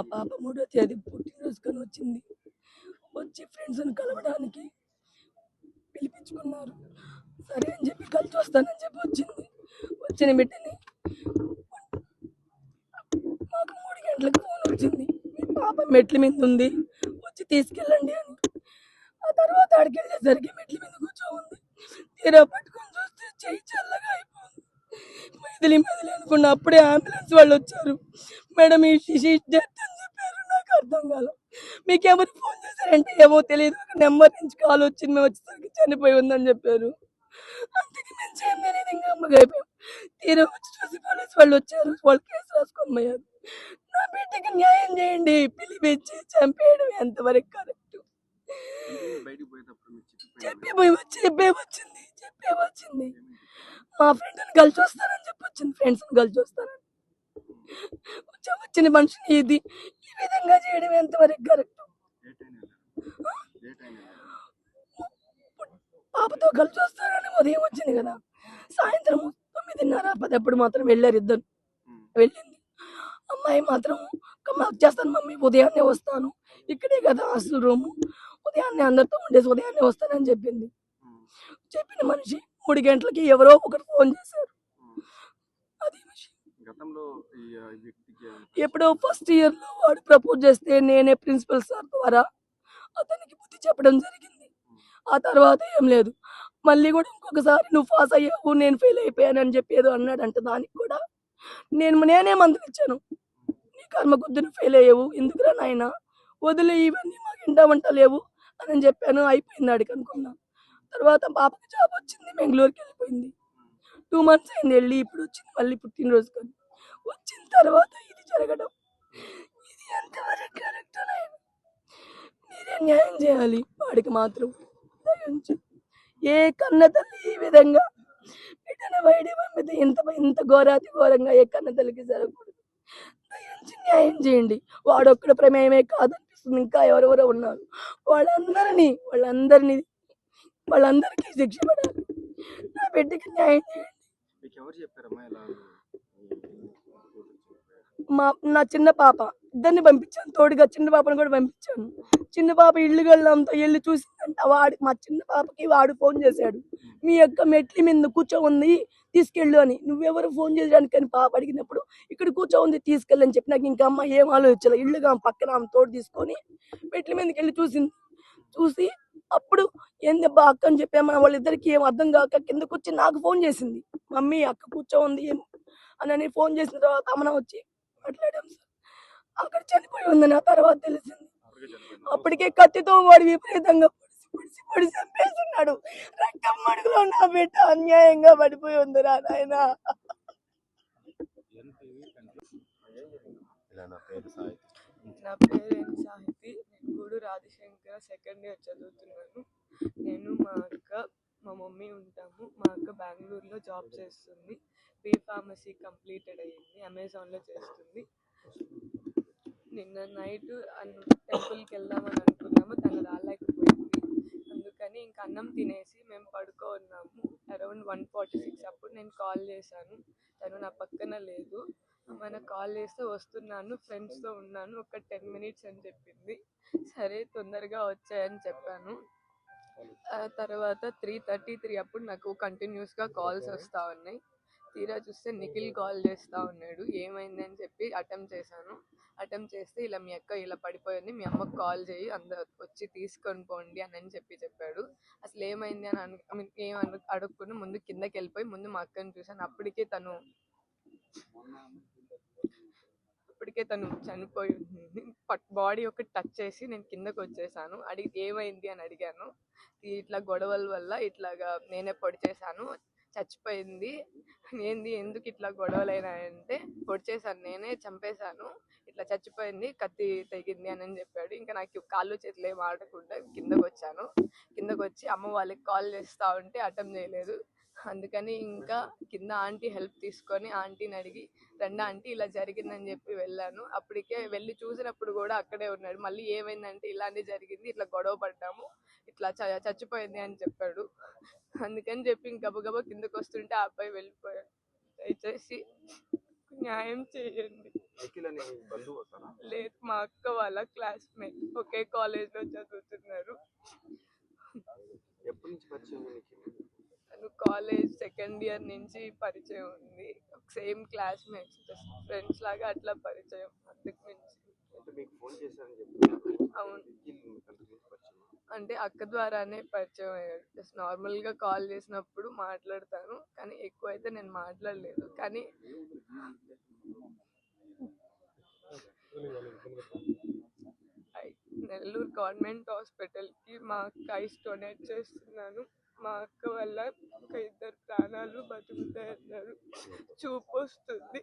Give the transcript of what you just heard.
మా పాప మూడో తేదీ పుట్టినరోజుకొని వచ్చింది వచ్చి ఫ్రెండ్స్ని కలవడానికి పిలిపించుకున్నారు. సరే అని చెప్పి కలిసి వస్తానని చెప్పి వచ్చింది. వచ్చిన బిడ్డని మాకు మూడు గంటలకు ఫోన్ వచ్చింది. మీ పాప మెట్ల మీద ఉంది. వచ్చి తీసుకెళ్ళండి అని. ఆ తర్వాత అడిగి వెళ్ళేసరికి మెట్ల మీద కూర్చోంది తీరా పట్టుకొని చూస్తే చెయ్యి చల్లగా అయిపోయింది మెదిలి మెదిలి అనుకున్న అప్పుడే అంబులెన్స్ వాళ్ళు వచ్చారు. మేడం ఈ శిశి డెత్ అని చెప్పారు. నాకు అర్థం కాల. మీకు ఎవరు ఫోన్ చేశారంటే ఏమో తెలియదు ఒక నెంబర్ నుంచి కాల్ వచ్చింది. మేము వచ్చేసరికి చనిపోయి ఉందని చెప్పారు. అందుకే మేము చేయం తెలియదు ఇంకా అమ్మగా అయిపోయాం తీరా వచ్చి చూసి పోలీస్ వాళ్ళు వచ్చారు. వాళ్ళు కేసు రాసుకొని పోయారు. నా బిడ్డకి న్యాయం చేయండి. పిలిపించి చంపేయడం ఎంతవరకు కరెక్ట్? చెప్పే పోయి వచ్చి చెప్పే వచ్చింది. చెప్పే వచ్చింది. మా ఫ్రెండ్ కలిసి వస్తానని చెప్పి వచ్చింది. ఫ్రెండ్స్ కలిసి వస్తానని కొంచెం వచ్చిన మనిషిని ఇది. ఈ విధంగా చేయడం ఎంతవరకు కరెక్ట్ పాపతో కలిసి వస్తానని ఉదయం వచ్చింది కదా. సాయంత్రం తొమ్మిదిన్నర పదప్పుడు మాత్రం వెళ్ళారు ఇద్దరు. వెళ్ళింది. అమ్మాయి మాత్రం మాకు చేస్తాను మమ్మీ ఉదయాన్నే వస్తాను. ఇక్కడే కదా హాస్టల్ రూమ్ ఉదయాన్నే అందరితో ఉండేసి ఉదయాన్నే వస్తానని చెప్పింది. చెప్పిన మనిషి మూడు గంటలకి ఎవరో ఒకరు ఫోన్ చేశారు. అది ఎప్పుడో ఫస్ట్ ఇయర్లో వాడు ప్రపోజ్ చేస్తే నేనే ప్రిన్సిపల్ సార్ ద్వారా అతనికి బుద్ధి చెప్పడం జరిగింది. ఆ తర్వాత ఏం లేదు. మళ్ళీ కూడా ఇంకొకసారి నువ్వు పాస్ అయ్యావు నేను ఫెయిల్ అయిపోయాను అని చెప్పి ఏదో అన్నాడంట దానికి కూడా. నేను నేనే మందులు ఇచ్చాను. నీ కర్మ నువ్వు ఫెయిల్ అయ్యావు. ఎందుకురా నాయన? వదిలే ఇవన్నీ మాకు ఇంటా వంట లేవు అని చెప్పాను. అయిపోయింది ఆడికి అనుకున్నా. తర్వాత పాపకి జాబ్ వచ్చింది బెంగళూరుకి వెళ్ళిపోయింది. టూ మంత్స్ అయింది వెళ్ళి ఇప్పుడు వచ్చింది మళ్ళీ పుట్టినరోజు కానీ వచ్చిన తర్వాత ఇది జరగడం. ఇది ఎంతవరకు కరెక్ట్ మీరే న్యాయం చేయాలి వాడికి మాత్రం. ఏ కన్న తల్లి ఈ విధంగా బిడ్డన బయట పంపితే ఇంత ఇంత ఘోరాతి ఘోరంగా ఏ కన్న తల్లికి జరగకూడదు. దయించి న్యాయం చేయండి. వాడొక్కడ ప్రమేయమే కాదనిపిస్తుంది. ఇంకా ఎవరెవరో ఉన్నారు. వాళ్ళందరినీ వాళ్ళందరినీ వాళ్ళందరికీ శిక్ష పడాలి. నా బిడ్డకి న్యాయం మా నా చిన్న పాప ఇద్దరిని పంపించాను. తోడుగా చిన్న పాపను కూడా పంపించాను. చిన్న పాప ఇల్లు వెళ్ళడంతో వెళ్ళి చూసిందంట. వాడి మా చిన్న పాపకి వాడు ఫోన్ చేశాడు. మీ యొక్క మెట్ల మీద కూర్చో ఉంది తీసుకెళ్ళు అని. నువ్వెవరు ఫోన్ చేయడానికి అని పాప అడిగినప్పుడు ఇక్కడ కూర్చో ఉంది తీసుకెళ్ళని చెప్పి నాకు ఇంకా అమ్మ ఏం ఆలోచించాలి. ఇల్లుగా పక్కన ఆమె తోడు తీసుకొని మెట్ల మీదకి వెళ్ళి చూసింది. చూసి ఏందబ్బా అక్క అని చెప్పామా వాళ్ళిద్దరికి ఏం అర్థం కాక కిందకు వచ్చి నాకు ఫోన్ చేసింది. మమ్మీ అక్క కూర్చో ఉంది ఏం అని ఫోన్ చేసిన తర్వాత అమ్మన వచ్చి మాట్లాడాం సార్. అక్కడ చనిపోయి ఉందని ఆ తర్వాత తెలిసింది. అప్పటికే కత్తితో వాడు విపరీతంగా పొడిచి పొడిచి పొడిచి చంపేస్తున్నాడు. రక్తం మడుగులో నా బిడ్డ అన్యాయంగా పడిపోయి ఉంది రా నాయన. ఇలా నా పేరు సాహితి. నేను గూడు రాజశేఖర సెకండ్ ఇయర్ చదువుతున్నాను. నేను మా అక్క మా మమ్మీ ఉంటాము. మా అక్క బెంగళూరులో జాబ్ చేస్తుంది. బీ ఫార్మసీ కంప్లీటెడ్ అయ్యింది అమెజాన్లో చేస్తుంది. నిన్న నైట్ టెంపుల్కి వెళ్దామని అనుకున్నాము. తను రాలేకపోయింది. అందుకని ఇంకా అన్నం తినేసి మేము పడుకో ఉన్నాము అరౌండ్ వన్ ఫార్టీ సిక్స్ అప్పుడు నేను కాల్ చేశాను. తను నా పక్కన లేదు. మన కాల్ చేస్తే వస్తున్నాను. ఫ్రెండ్స్తో ఉన్నాను. ఒక టెన్ మినిట్స్ అని చెప్పింది. సరే తొందరగా వచ్చాయని చెప్పాను. తర్వాత త్రీ థర్టీ త్రీ అప్పుడు నాకు కంటిన్యూస్గా కాల్స్ వస్తూ ఉన్నాయి. తీరా చూస్తే నిఖిల్ కాల్ చేస్తూ ఉన్నాడు. ఏమైంది అని చెప్పి అటెంప్ట్ చేశాను. అటెంప్ట్ చేస్తే ఇలా మీ అక్క ఇలా పడిపోయింది. మీ అమ్మకి కాల్ చేయి అంద వచ్చి తీసుకొని పోండి అని అని చెప్పి చెప్పాడు. అసలు ఏమైంది అని అను ఏం అడుక్కుని ముందు కిందకి వెళ్ళిపోయి ముందు మా అక్కని చూశాను. అప్పటికే తను అప్పటికే తను చనిపోయి పట్ బాడీ ఒక టచ్ చేసి నేను కిందకు వచ్చేసాను. అడిగి ఏమైంది అని అడిగాను. ఇట్లా గొడవల వల్ల ఇట్లాగా నేనే పొడి చేశాను చచ్చిపోయింది. ఏంది ఎందుకు ఇట్లా గొడవలు అయినాయంటే పొడి చేశాను నేనే చంపేశాను. ఇట్లా చచ్చిపోయింది కత్తి తెగింది అని అని చెప్పాడు. ఇంకా నాకు కాళ్ళు చేతులు ఏం ఆడకుండా కిందకు వచ్చాను కిందకు వచ్చి అమ్మ వాళ్ళకి కాల్ చేస్తూ ఉంటే అటెంప్ట్ చేయలేదు. అందుకని ఇంకా కింద ఆంటీ హెల్ప్ తీసుకొని ఆంటీని అడిగి రెండు ఆంటీ ఇలా జరిగిందని చెప్పి వెళ్ళాను. అప్పటికే వెళ్ళి చూసినప్పుడు కూడా అక్కడే ఉన్నాడు. మళ్ళీ ఏమైందంటే ఇలానే జరిగింది. ఇట్లా గొడవ పడ్డాము. ఇట్లా చ- చచ్చిపోయింది అని చెప్పాడు. అందుకని చెప్పి ఇంక గబగబా కిందకు వస్తుంటే ఆ అబ్బాయి వెళ్ళిపోయాడు. దయచేసి న్యాయం చేయండి. లేదు మా అక్క వాళ్ళ క్లాస్మేట్. ఒకే కాలేజ్లో చదువుతున్నారు. ఎప్పటి నుంచి పరిచయం తను కాలేజ్ సెకండ్ ఇయర్ నుంచి పరిచయం ఉంది. సేమ్ క్లాస్మేట్స్ ఫ్రెండ్స్ లాగా అట్లా పరిచయం అంతకు మించి. అంటే అక్క ద్వారానే పరిచయం అయ్యాడు జస్ట్ నార్మల్గా కాల్ చేసినప్పుడు మాట్లాడతాను కానీ ఎక్కువ అయితే నేను మాట్లాడలేదు. కానీ నెల్లూరు గవర్నమెంట్ హాస్పిటల్కి మా అక్క ఐస్ డొనేట్ చేస్తున్నాను. మా అక్క వల్ల ఒక ఇద్దరు ప్రాణాలు బతుకుతాయి అన్నారు చూపు వస్తుంది